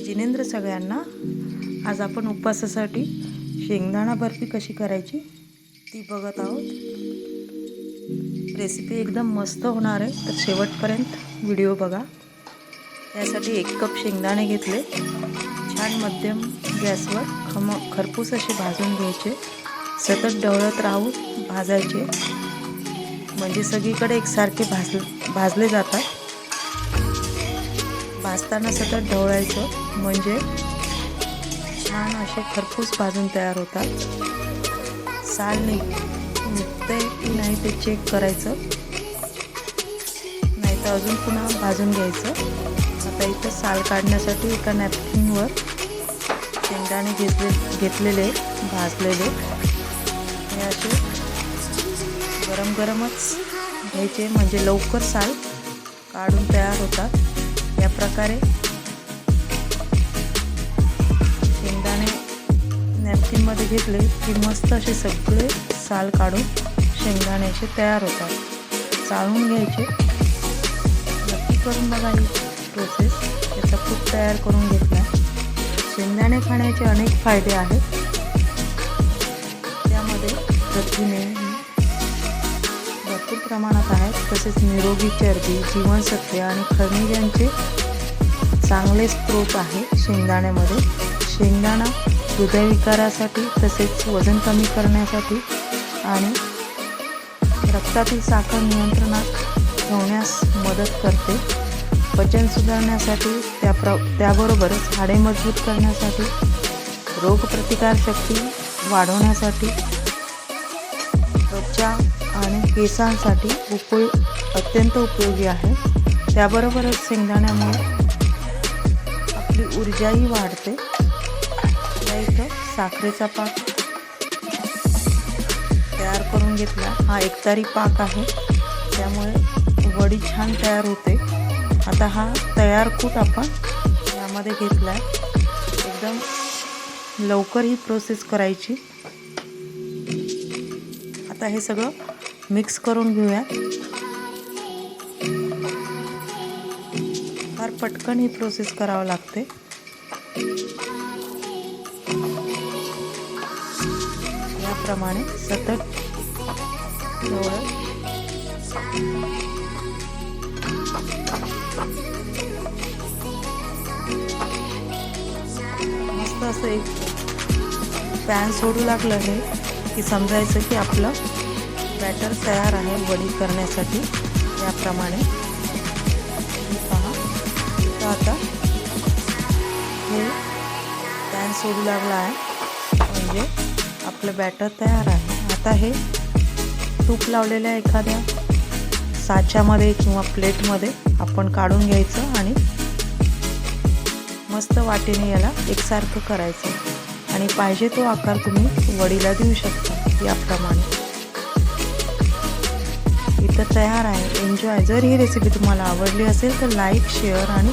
जय जिनेंद्र सगळ्यांना. आज आपण उपवासासाठी शेंगदाणा बर्फी कशी करायची ती बघत आहोत. रेसिपी एकदम मस्त होणार आहे. तर शेवटपर्यंत व्हिडिओ बघा. त्यासाठी एक कप शेंगदाणे घेतले. छान मध्यम गॅसवर खम खरपूस असे भाजून घ्यायचे. सतत ढवळत राहून भाजायचे. म्हणजे सगळीकडे एकसारखे भाज भाजले जातात. भाजताना सतत ढवळायचं. म्हणजे छान असे खरपूस भाजून तयार होतात. साल निघ निघते की नाही ते चेक करायचं. नाही तर अजून पुन्हा भाजून घ्यायचं. आता इथं साल काढण्यासाठी एका नॅपकिनवर शेंगदाणे घेतले घेतलेले भाजलेले. हे असे गरम गरमच घ्यायचे म्हणजे लवकर साल काढून तयार होतात. या प्रकारे घेतले की मस्त असे सगळे साल काढून शेंगदाण्याचे तयार होतात. चाळून घ्यायचे. नक्की करून बघा ही प्रोसेस याचा खूप तयार करून घेतला. शेंगदाणे खाण्याचे अनेक फायदे आहेत. त्यामध्ये प्रथिने भरपूर प्रमाणात आहेत. तसेच निरोगी चरबी जीवनसत्वे आणि खनिजांचे चांगले स्रोत आहे शेंगदाण्यामध्ये. शेंगदाणा हृदयविकारासाठी तसेच वजन कमी करण्यासाठी आणि रक्तातील साखर नियंत्रणात ठेवण्यास मदत करते. पचन सुधारण्यासाठी त्या प्र त्याबरोबरच हाडे मजबूत करण्यासाठी रोगप्रतिकारशक्ती वाढवण्यासाठी त्वचा आणि केसांसाठी उपयोग अत्यंत उपयोगी आहे. त्याबरोबरच शेंगदाण्यामुळे आपली ऊर्जाही वाढते. या इथं साखरेचा पाक तयार करून घेतला. हा एकतारी पाक आहे. त्यामुळे वडी छान तयार होते. आता हा तयार कूट आपण यामध्ये घेतला आहे एकदम लवकर ही प्रोसेस करायची. आता हे सगळं मिक्स करून घेऊया फार पटकन ही प्रोसेस करावं लागते. त्याप्रमाणे सतत मस्त असं एक पॅन सोडू लागलं हे की समजायचं की आपलं बॅटर तयार आहे वडी करण्यासाठी. याप्रमाणे पहा. तर आता हे पॅन सोडू लागला आहे. म्हणजे आपलं बॅटर तयार आहे. आता हे तूप लावलेल्या एखाद्या साच्यामध्ये किंवा प्लेटमध्ये आपण काढून घ्यायचं आणि मस्त वाटेने याला एकसारखं करायचं. आणि पाहिजे तो आकार तुम्ही वडीला देऊ शकता याप्रमाणे. इथं तयार आहे. एन्जॉय जर ही रेसिपी तुम्हाला आवडली असेल तर लाईक शेअर आणि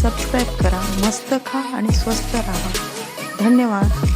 सबस्क्राईब करा. मस्त खा आणि स्वस्त राहा. धन्यवाद.